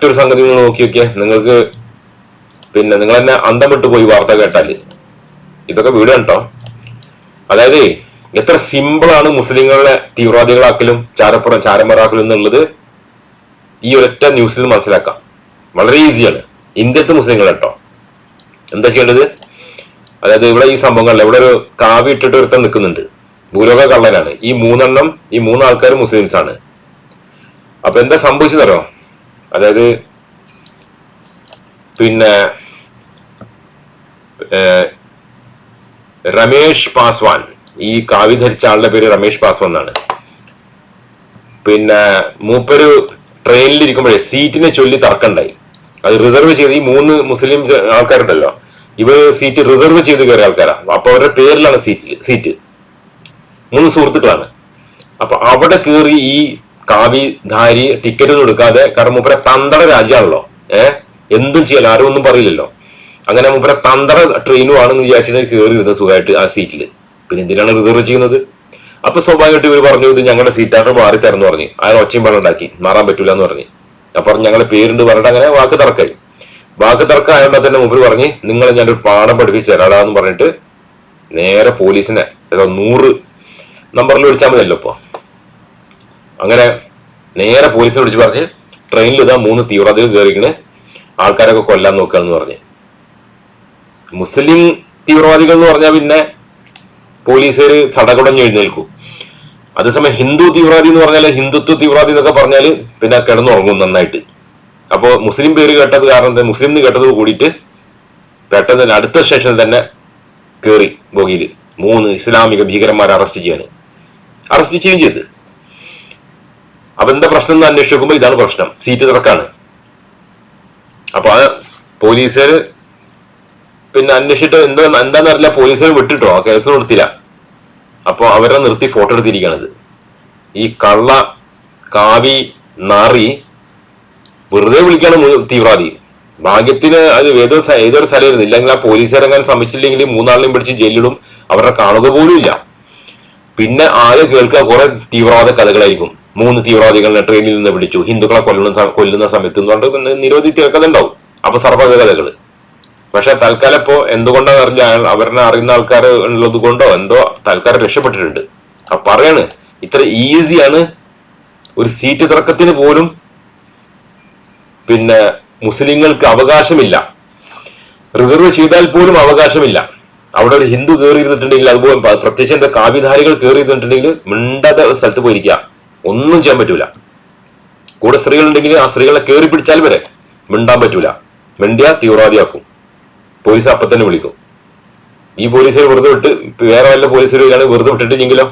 മറ്റൊരു സംഗതി നിങ്ങൾ നോക്കി നോക്കിയേ. നിങ്ങൾക്ക് പിന്നെ നിങ്ങൾ തന്നെ അന്തം വിട്ടു പോയി വാർത്ത കേട്ടാൽ ഇതൊക്കെ വീട് കേട്ടോ അതായത് എത്ര സിമ്പിളാണ് മുസ്ലിങ്ങളെ തീവ്രവാദികളാക്കലും ചാരപ്പുറം ചാരമറാക്കലും എന്നുള്ളത് ഈ ഒരൊറ്റ ന്യൂസിൽ മനസ്സിലാക്കാം. വളരെ ഈസിയാണ് ഇന്ത്യത്തെ മുസ്ലിങ്ങൾ കേട്ടോ. എന്താ ചെയ്യേണ്ടത്? അതായത് ഇവിടെ ഈ സംഭവങ്ങളിൽ ഇവിടെ ഒരു കാവി ഇട്ടിട്ട് ഒരുത്തം നിൽക്കുന്നുണ്ട്. ഭൂലോക കള്ളനാണ്. ഈ മൂന്നെണ്ണം ഈ മൂന്ന് ആൾക്കാർ മുസ്ലിംസ് ആണ് അപ്പൊ എന്താ സംഭവിച്ചതറിയോ അതായത് പിന്നെ രമേഷ് പാസ്വാൻ. ഈ കാവ്യ ധരിച്ച ആളുടെ പേര് രമേഷ് പാസ്വാൻ എന്നാണ്. പിന്നെ മൂപ്പര് ട്രെയിനിൽ ഇരിക്കുമ്പോഴേ സീറ്റിനെ ചൊല്ലി തർക്കണ്ടായി. അത് റിസർവ് ചെയ്ത് ഈ മൂന്ന് മുസ്ലിം ആൾക്കാരുണ്ടല്ലോ ഇവർ സീറ്റ് റിസർവ് ചെയ്ത് കയറിയ ആൾക്കാരാണ് അപ്പൊ അവരുടെ പേരിലാണ് സീറ്റ് സീറ്റ്. മൂന്ന് സുഹൃത്തുക്കളാണ്. അപ്പൊ അവിടെ കയറി ഈ കാവിധാരി ടിക്കറ്റ് ഒന്നും എടുക്കാതെ കാരണം മൂപ്പരെ തന്ത്ര രാജ്യമാണല്ലോ ഏഹ് എന്തും ചെയ്യല്ല ആരും ഒന്നും പറയില്ലല്ലോ. അങ്ങനെ മൂപ്പരെ തന്ത്ര ട്രെയിനും ആണെന്ന് വിചാരിച്ചിട്ട് കയറി ഇരുന്ന സുഖമായിട്ട് ആ സീറ്റിൽ പിന്നെ എന്തിനാണ് റിസർവ് ചെയ്യുന്നത് അപ്പൊ സ്വാഭാവികമായിട്ട് ഇവർ പറഞ്ഞു ഇത് ഞങ്ങളുടെ സീറ്റാണ് മാറി തരുന്നു പറഞ്ഞു. അയാൾ ഒച്ചയും വെള്ളം ഉണ്ടാക്കി. മാറാൻ പറ്റൂല എന്ന് പറഞ്ഞു. അപ്പൊ പറഞ്ഞു ഞങ്ങളെ പേരുണ്ട് പറഞ്ഞിട്ട് അങ്ങനെ വാക്ക് തർക്കായി. വാക്ക് തർക്കം ആയതുകൊണ്ട് തന്നെ മുമ്പിൽ പറഞ്ഞ് നിങ്ങളെ ഞാനൊരു പാഠം പഠിപ്പിച്ച് തരാടാന്ന് പറഞ്ഞിട്ട് നേരെ പോലീസിനെ ഏതോ നൂറ് നമ്പറിൽ വിളിച്ചാൽ മതിയല്ലോ ഇപ്പൊ. അങ്ങനെ നേരെ പോലീസിനെ വിളിച്ച് പറഞ്ഞ് ട്രെയിനിൽ ഇതാ മൂന്ന് തീവ്രവാദികൾ കയറിക്കണ് ആൾക്കാരൊക്കെ കൊല്ലാൻ നോക്കുകയെന്ന് പറഞ്ഞ്. മുസ്ലിം തീവ്രവാദികൾ എന്ന് പറഞ്ഞാൽ പിന്നെ പോലീസുകാർ ചടകുടഞ്ഞ് എഴുന്നേൽക്കും. അതേസമയം ഹിന്ദു തീവ്രവാദി എന്ന് പറഞ്ഞാൽ ഹിന്ദുത്വ തീവ്രവാദി എന്നൊക്കെ പറഞ്ഞാൽ പിന്നെ കിടന്നുറങ്ങും നന്നായിട്ട്. അപ്പോൾ മുസ്ലിം പേര് കേട്ടത് കാരണം മുസ്ലിം എന്ന് കേട്ടത് കൂടിയിട്ട് പെട്ടെന്ന് തന്നെ അടുത്ത സ്റ്റേഷനിൽ തന്നെ കയറി ബോഗിയിൽ മൂന്ന് ഇസ്ലാമിക ഭീകരന്മാരെ അറസ്റ്റ് ചെയ്യാൻ അറസ്റ്റ് ചെയ്യുകയും ചെയ്ത്. അപ്പൊ എന്താ പ്രശ്നം എന്ന് അന്വേഷിച്ച് നോക്കുമ്പോൾ ഇതാണ് പ്രശ്നം. സീറ്റ് തിരക്കാണ് അപ്പൊ ആ പോലീസുകാർ പിന്നെ അന്വേഷിച്ചിട്ട് എന്താ എന്താണെന്ന് അറിയില്ല. പോലീസുകാർ വിട്ടിട്ടോ? ആ കേസ് കൊടുത്തില്ല. അപ്പോൾ അവരെ നിർത്തി ഫോട്ടോ എടുത്തിരിക്കണത് ഈ കള്ള കാവി നാറി വെറുതെ വിളിക്കാണ് തീവ്രവാദി. ഭാഗ്യത്തിന് അത് ഏതൊരു ഏതൊരു സ്ഥലമായിരുന്നു. ഇല്ലെങ്കിൽ ആ പോലീസുകാരെങ്ങനെ ശ്രമിച്ചില്ലെങ്കിൽ മൂന്നാളിനെയും പിടിച്ച് ജയിലിടും അവരുടെ കാണുക പോലും ഇല്ല പിന്നെ ആകെ കേൾക്കുക കുറെ തീവ്രവാദ കഥകളായിരിക്കും. മൂന്ന് തീവ്രവാദികളെ ട്രെയിനിൽ നിന്ന് പിടിച്ചു. ഹിന്ദുക്കളെ കൊല്ലുന്ന കൊല്ലുന്ന സമയത്ത് എന്ന് പറഞ്ഞിട്ട് നിരവധി കഥ ഉണ്ടാവും അപ്പൊ സർവ പക്ഷെ തൽക്കാലം ഇപ്പോ എന്തുകൊണ്ടാണ് അറിഞ്ഞ അവരെ അറിയുന്ന ആൾക്കാർ ഉള്ളത് കൊണ്ടോ എന്തോ തൽക്കാലം രക്ഷപ്പെട്ടിട്ടുണ്ട്. അപ്പൊ പറയാണ് ഇത്ര ഈസിയാണ് ഒരു സീറ്റ് തർക്കത്തിന് പോലും പിന്നെ മുസ്ലിങ്ങൾക്ക് അവകാശമില്ല. റിസർവ് ചെയ്താൽ പോലും അവകാശമില്ല. അവിടെ ഒരു ഹിന്ദു കയറി ഇരുന്നിട്ടുണ്ടെങ്കിൽ അതുപോലെ പ്രത്യേകിച്ച് എന്താ കാവ്യധാരികൾ കയറി ഇരുന്നിട്ടുണ്ടെങ്കിൽ മിണ്ടാതെ സ്ഥലത്ത് പോയിരിക്കുക. ഒന്നും ചെയ്യാൻ പറ്റൂല. കൂടെ സ്ത്രീകളുണ്ടെങ്കിൽ ആ സ്ത്രീകളെ കയറി പിടിച്ചാൽ വരെ മിണ്ടാൻ പറ്റൂല. മിണ്ടിയ തീവ്രവാദിയാക്കും. പോലീസ് അപ്പൊ തന്നെ വിളിക്കും. ഈ പോലീസുകാർ വെറുതെ വിട്ട് വേറെ വല്ല പോലീസുകാരാണ് വെറുതെ വിട്ടിട്ടില്ലെങ്കിലോ?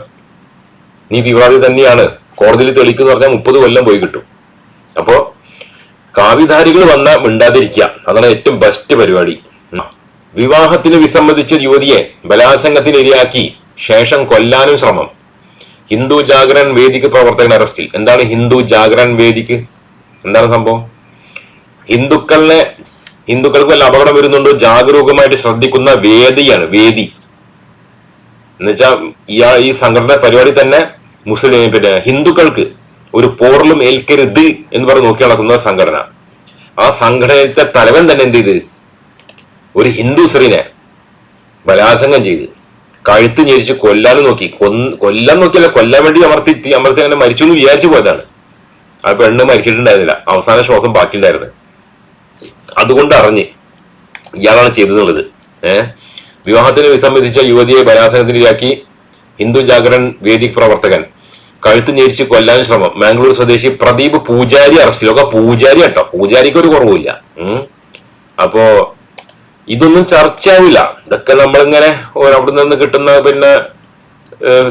നീ തീവ്രവാദി തന്നെയാണ്. കോടതിയിൽ എന്ന് പറഞ്ഞാൽ മുപ്പത് കൊല്ലം പോയി കിട്ടും. അപ്പോ കാവിധാരികൾ വന്ന മിണ്ടാതിരിക്കുക. അതാണ് ഏറ്റവും ബെസ്റ്റ് പരിപാടി. വിവാഹത്തിന് വിസമ്മതിച്ച യുവതിയെ ബലാത്സംഗത്തിന് ഇരയാക്കി. ശേഷം കൊല്ലാനും ശ്രമം. ഹിന്ദു ജാഗരൺ വേദിക്ക് പ്രവർത്തകൻ അറസ്റ്റിൽ എന്താണ് ഹിന്ദു ജാഗരൺ വേദിക്ക്? എന്താണ് സംഭവം? ഹിന്ദുക്കളിനെ ഹിന്ദുക്കൾക്ക് വല്ല അപകടം വരുന്നുണ്ടോ? ജാഗരൂകമായിട്ട് ശ്രദ്ധിക്കുന്ന വേദിയാണ് വേദി. എന്നുവെച്ചാൽ ഇയാ ഈ സംഘടന പരിപാടി തന്നെ മുസ്ലിം പിന്നെ ഹിന്ദുക്കൾക്ക് ഒരു പോറലും ഏൽക്കരുത് എന്ന് പറഞ്ഞ് നോക്കി നടക്കുന്ന സംഘടന. ആ സംഘടനത്തെ തലവൻ തന്നെ എന്ത് ചെയ്ത്? ഒരു ഹിന്ദു സ്ത്രീനെ ബലാത്സംഗം ചെയ്ത്. കഴുത്ത് ഞെരിച്ച് കൊല്ലാനും നോക്കി. കൊല്ലാൻ നോക്കിയല്ല കൊല്ലാൻ വേണ്ടി അമർത്തി അമർത്തി അങ്ങനെ മരിച്ചു എന്ന് വിചാരിച്ചു പോയതാണ്. ആ പെണ്ണ് മരിച്ചിട്ടുണ്ടായിരുന്നില്ല. അവസാന ശ്വാസം ബാക്കിയുണ്ടായിരുന്നു. അതുകൊണ്ട് അറിഞ്ഞ് ഇയാളാണ് ചെയ്തതെന്നുള്ളത്. ഏഹ് വിവാഹത്തിന് വിസമ്മതിച്ച യുവതിയെ ബലാത്സംഗത്തിനിരയാക്കി ഹിന്ദു ജാഗരൺ വേദി പ്രവർത്തകൻ. കഴുത്ത് ഞെരിച്ച് കൊല്ലാൻ ശ്രമം. മാംഗ്ലൂർ സ്വദേശി പ്രദീപ് പൂജാരി അറസ്റ്റിലൊക്കെ പൂജാരി കേട്ടോ. പൂജാരിക്ക് ഒരു കുറവുമില്ല. അപ്പോ ഇതൊന്നും ചർച്ചയാവില്ല. ഇതൊക്കെ നമ്മളിങ്ങനെ അവിടെ നിന്ന് കിട്ടുന്ന പിന്നെ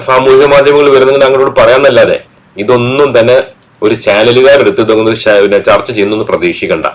സാമൂഹിക മാധ്യമങ്ങൾ വരുന്നെങ്കിൽ അങ്ങോട്ട് പറയാന്നല്ലാതെ ഇതൊന്നും തന്നെ ഒരു ചാനലുകാരെടുത്ത് ഇതൊന്നും ചർച്ച ചെയ്യുന്നൊന്നും പ്രതീക്ഷിക്കണ്ട.